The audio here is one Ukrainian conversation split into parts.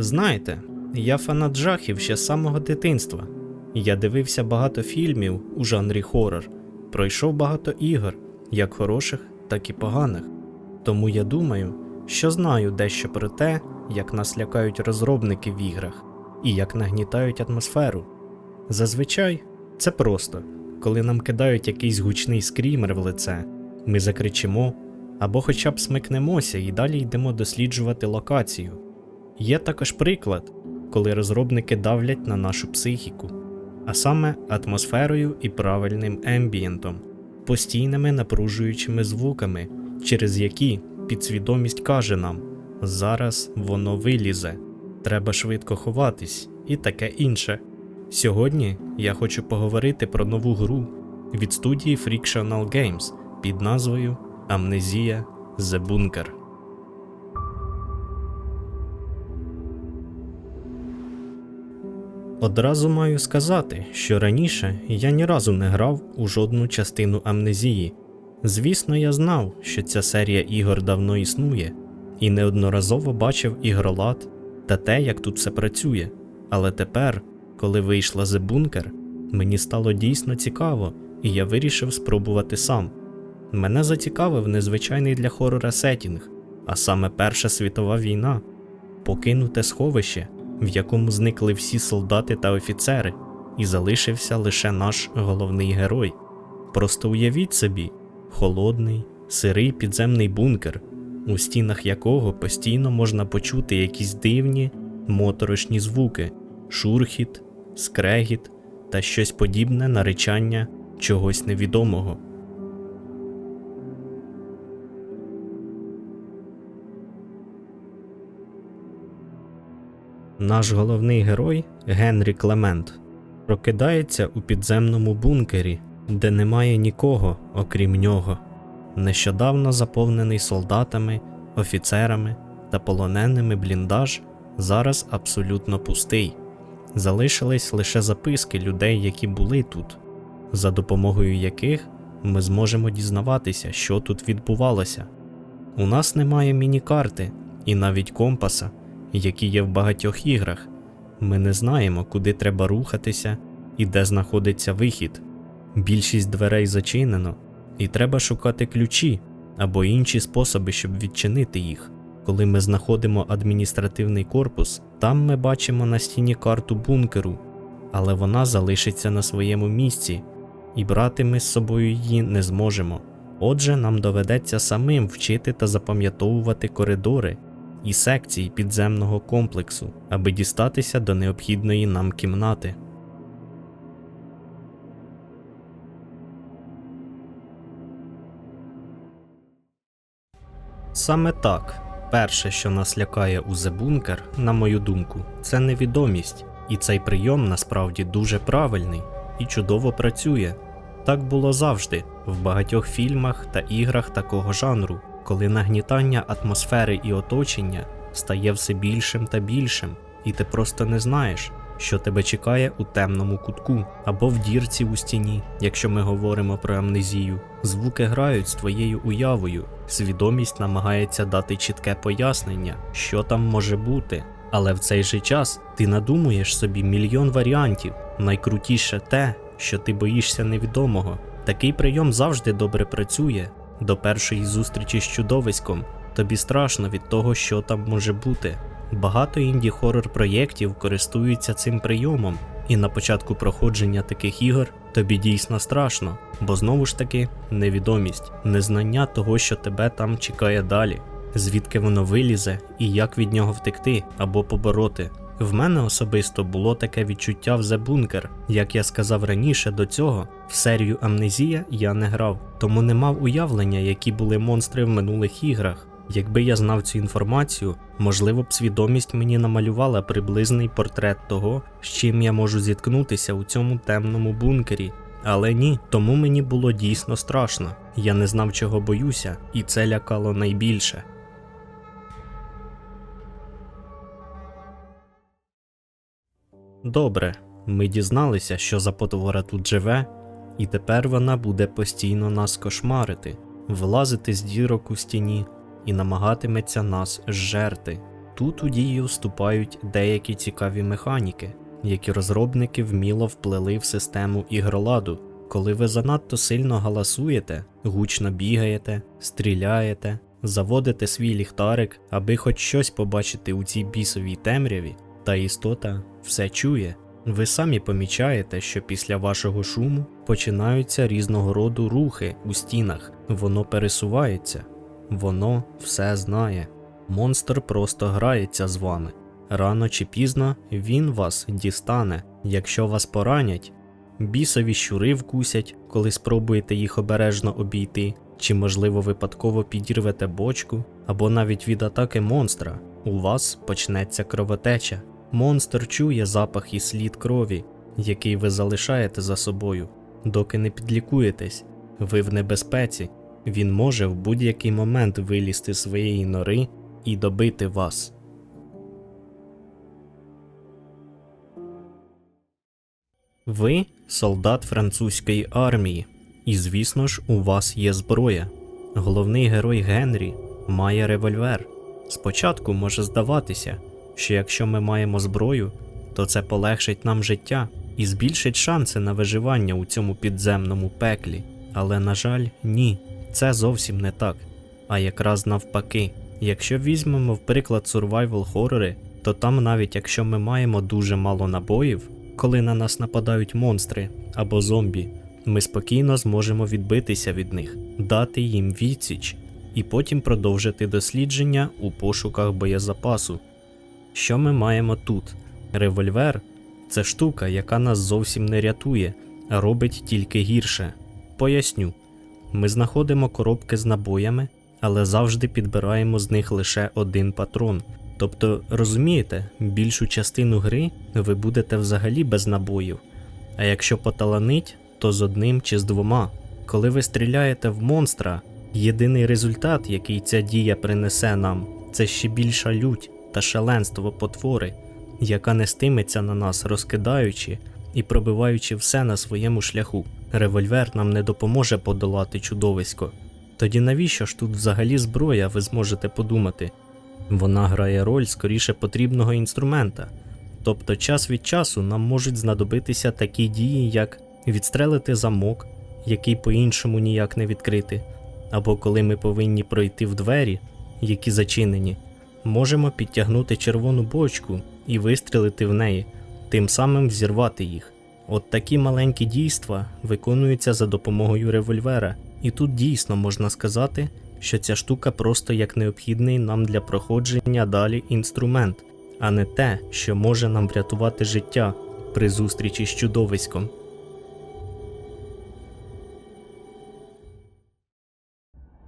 Знаєте, я фанат жахів ще з самого дитинства. Я дивився багато фільмів у жанрі хорор, пройшов багато ігор, як хороших, так і поганих. Тому я думаю, що знаю дещо про те, як нас лякають розробники в іграх і як нагнітають атмосферу. Зазвичай це просто, коли нам кидають якийсь гучний скрімер в лице, ми закричимо або хоча б смикнемося і далі йдемо досліджувати локацію. Є також приклад, коли розробники давлять на нашу психіку, а саме атмосферою і правильним ембієнтом, постійними напружуючими звуками, через які підсвідомість каже нам: зараз воно вилізе, треба швидко ховатись і таке інше. Сьогодні я хочу поговорити про нову гру від студії Frictional Games під назвою Амнезія The Bunker. Одразу маю сказати, що раніше я ні разу не грав у жодну частину амнезії. Звісно, я знав, що ця серія ігор давно існує, і неодноразово бачив ігролад та те, як тут все працює. Але тепер, коли вийшла The Bunker, мені стало дійсно цікаво, і я вирішив спробувати сам. Мене зацікавив незвичайний для хорора сетінг, а саме Перша світова війна, покинуте сховище, в якому зникли всі солдати та офіцери, і залишився лише наш головний герой. Просто уявіть собі, холодний, сирий підземний бункер, у стінах якого постійно можна почути якісь дивні моторошні звуки, шурхіт, скрегіт та щось подібне на речання чогось невідомого. Наш головний герой Генрі Клемент прокидається у підземному бункері, де немає нікого, окрім нього, нещодавно заповнений солдатами, офіцерами та полоненими бліндаж зараз абсолютно пустий. Залишились лише записки людей, які були тут, за допомогою яких ми зможемо дізнаватися, що тут відбувалося. У нас немає міні-карти і навіть компаса, які є в багатьох іграх. Ми не знаємо, куди треба рухатися і де знаходиться вихід. Більшість дверей зачинено, і треба шукати ключі або інші способи, щоб відчинити їх. Коли ми знаходимо адміністративний корпус, там ми бачимо на стіні карту бункеру, але вона залишиться на своєму місці, і брати ми з собою її не зможемо. Отже, нам доведеться самим вчити та запам'ятовувати коридори і секції підземного комплексу, аби дістатися до необхідної нам кімнати. Саме так, перше, що нас лякає у Bunker, на мою думку, це невідомість, і цей прийом насправді дуже правильний і чудово працює. Так було завжди в багатьох фільмах та іграх такого жанру, коли нагнітання атмосфери і оточення стає все більшим та більшим, і ти просто не знаєш, що тебе чекає у темному кутку або в дірці у стіні, якщо ми говоримо про амнезію. Звуки грають з твоєю уявою, свідомість намагається дати чітке пояснення, що там може бути. Але в цей же час ти надумуєш собі мільйон варіантів. Найкрутіше те, що ти боїшся невідомого. Такий прийом завжди добре працює. До першої зустрічі з чудовиськом тобі страшно від того, що там може бути. Багато інді хорор проєктів користуються цим прийомом, і на початку проходження таких ігор тобі дійсно страшно, бо знову ж таки невідомість, незнання того, що тебе там чекає далі, звідки воно вилізе і як від нього втекти або побороти. В мене особисто було таке відчуття в The Bunker. Як я сказав раніше до цього, в серію Амнезія я не грав, тому не мав уявлення, які були монстри в минулих іграх. Якби я знав цю інформацію, можливо б свідомість мені намалювала приблизний портрет того, з чим я можу зіткнутися у цьому темному бункері. Але ні, тому мені було дійсно страшно. Я не знав, чого боюся, і це лякало найбільше. Добре, ми дізналися, що за потвора тут живе, і тепер вона буде постійно нас кошмарити, вилазити з дірок у стіні і намагатиметься нас зжерти. Тут у дію вступають деякі цікаві механіки, які розробники вміло вплели в систему ігроладу. Коли ви занадто сильно галасуєте, гучно бігаєте, стріляєте, заводите свій ліхтарик, аби хоч щось побачити у цій бісовій темряві, та істота все чує. Ви самі помічаєте, що після вашого шуму починаються різного роду рухи у стінах, воно пересувається, воно все знає. Монстр просто грається з вами. Рано чи пізно він вас дістане, якщо вас поранять. Бісові щури вкусять, коли спробуєте їх обережно обійти, чи, можливо, випадково підірвете бочку, або навіть від атаки монстра у вас почнеться кровотеча. Монстр чує запах і слід крові, який ви залишаєте за собою, доки не підлікуєтесь. Ви в небезпеці. Він може в будь-який момент вилізти своєї нори і добити вас. Ви солдат французької армії, і звісно ж, у вас є зброя. Головний герой Генрі має револьвер. Спочатку може здаватися, що якщо ми маємо зброю, то це полегшить нам життя і збільшить шанси на виживання у цьому підземному пеклі. Але, на жаль, ні, це зовсім не так. А якраз навпаки, якщо візьмемо в приклад survival хорори, то там навіть якщо ми маємо дуже мало набоїв, коли на нас нападають монстри або зомбі, ми спокійно зможемо відбитися від них, дати їм відсіч і потім продовжити дослідження у пошуках боєзапасу. Що ми маємо тут? Револьвер це штука, яка нас зовсім не рятує, а робить тільки гірше. Поясню. Ми знаходимо коробки з набоями, але завжди підбираємо з них лише один патрон. Тобто, розумієте, більшу частину гри ви будете взагалі без набоїв, а якщо поталанить, то з одним чи з двома. Коли ви стріляєте в монстра, єдиний результат, який ця дія принесе нам, це ще більша лють та шаленство потвори, яка нестиметься на нас, розкидаючи і пробиваючи все на своєму шляху. Револьвер нам не допоможе подолати чудовисько. Тоді навіщо ж тут взагалі зброя, ви зможете подумати? Вона грає роль скоріше потрібного інструмента. Тобто час від часу нам можуть знадобитися такі дії, як відстрелити замок, який по-іншому ніяк не відкрити, або коли ми повинні пройти в двері, які зачинені, можемо підтягнути червону бочку і вистрілити в неї, тим самим взірвати їх. От такі маленькі дійства виконуються за допомогою револьвера, і тут дійсно можна сказати, що ця штука просто як необхідний нам для проходження далі інструмент, а не те, що може нам врятувати життя при зустрічі з чудовиськом.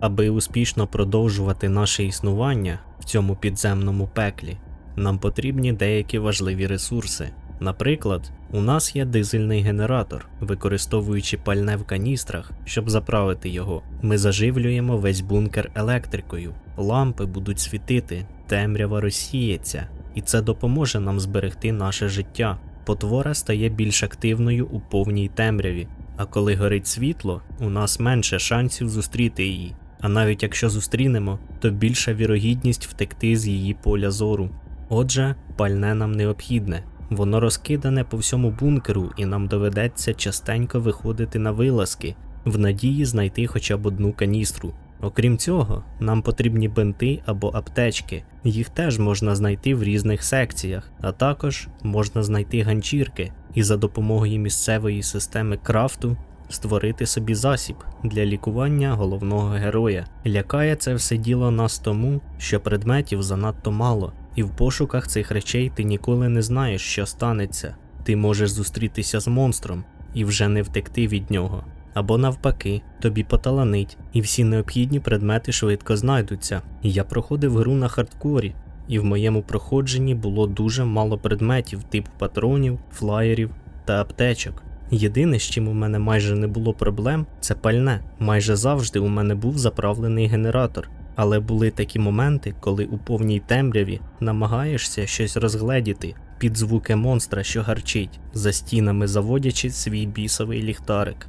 Аби успішно продовжувати наше існування в цьому підземному пеклі, нам потрібні деякі важливі ресурси. Наприклад, у нас є дизельний генератор, використовуючи пальне в каністрах, щоб заправити його. Ми заживлюємо весь бункер електрикою, лампи будуть світити, темрява розсіється, і це допоможе нам зберегти наше життя. Потвора стає більш активною у повній темряві, а коли горить світло, у нас менше шансів зустріти її. А навіть якщо зустрінемо, то більша вірогідність втекти з її поля зору. Отже, пальне нам необхідне. Воно розкидане по всьому бункеру, і нам доведеться частенько виходити на вилазки, в надії знайти хоча б одну каністру. Окрім цього, нам потрібні бинти або аптечки, їх теж можна знайти в різних секціях, а також можна знайти ганчірки і за допомогою місцевої системи крафту створити собі засіб для лікування головного героя. Лякає це все діло нас тому, що предметів занадто мало, і в пошуках цих речей ти ніколи не знаєш, що станеться. Ти можеш зустрітися з монстром і вже не втекти від нього. Або навпаки, тобі поталанить, і всі необхідні предмети швидко знайдуться. Я проходив гру на хардкорі, і в моєму проходженні було дуже мало предметів типу патронів, флаєрів та аптечок. Єдине, з чим у мене майже не було проблем, це пальне. Майже завжди у мене був заправлений генератор. Але були такі моменти, коли у повній темряві намагаєшся щось розгледіти під звуки монстра, що гарчить, за стінами заводячи свій бісовий ліхтарик.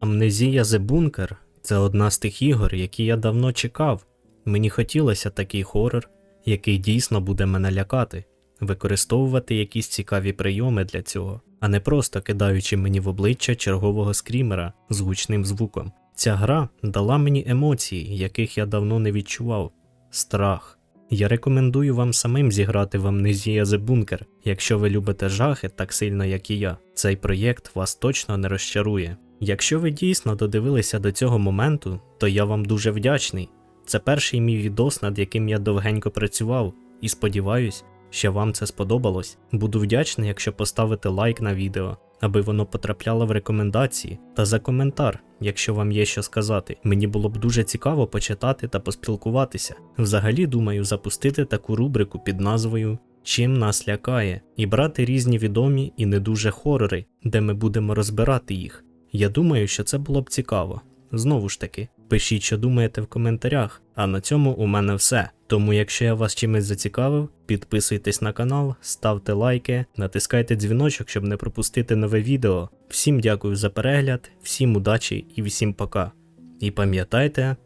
Амнезія The Bunker – це одна з тих ігор, які я давно чекав, Мені хотілося такий хорор, який дійсно буде мене лякати, використовувати якісь цікаві прийоми для цього, а не просто кидаючи мені в обличчя чергового скрімера з гучним звуком. Ця гра дала мені емоції, яких я давно не відчував страх. Я рекомендую вам самим зіграти в Amnesia The Bunker, якщо ви любите жахи так сильно, як і я. Цей проєкт вас точно не розчарує. Якщо ви дійсно додивилися до цього моменту, то я вам дуже вдячний. Це перший мій відос, над яким я довгенько працював, і сподіваюсь, що вам це сподобалось. Буду вдячний, якщо поставите лайк на відео, аби воно потрапляло в рекомендації, та за коментар, якщо вам є що сказати. Мені було б дуже цікаво почитати та поспілкуватися. Взагалі думаю запустити таку рубрику під назвою Чим нас лякає, і брати різні відомі і не дуже хорори, де ми будемо розбирати їх. Я думаю, що це було б цікаво. Знову ж таки, пишіть, що думаєте в коментарях. А на цьому у мене все. Тому, якщо я вас чимось зацікавив, підписуйтесь на канал, ставте лайки, натискайте дзвіночок, щоб не пропустити нове відео. Всім дякую за перегляд, всім удачі і всім пока. І пам'ятайте,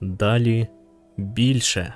далі більше.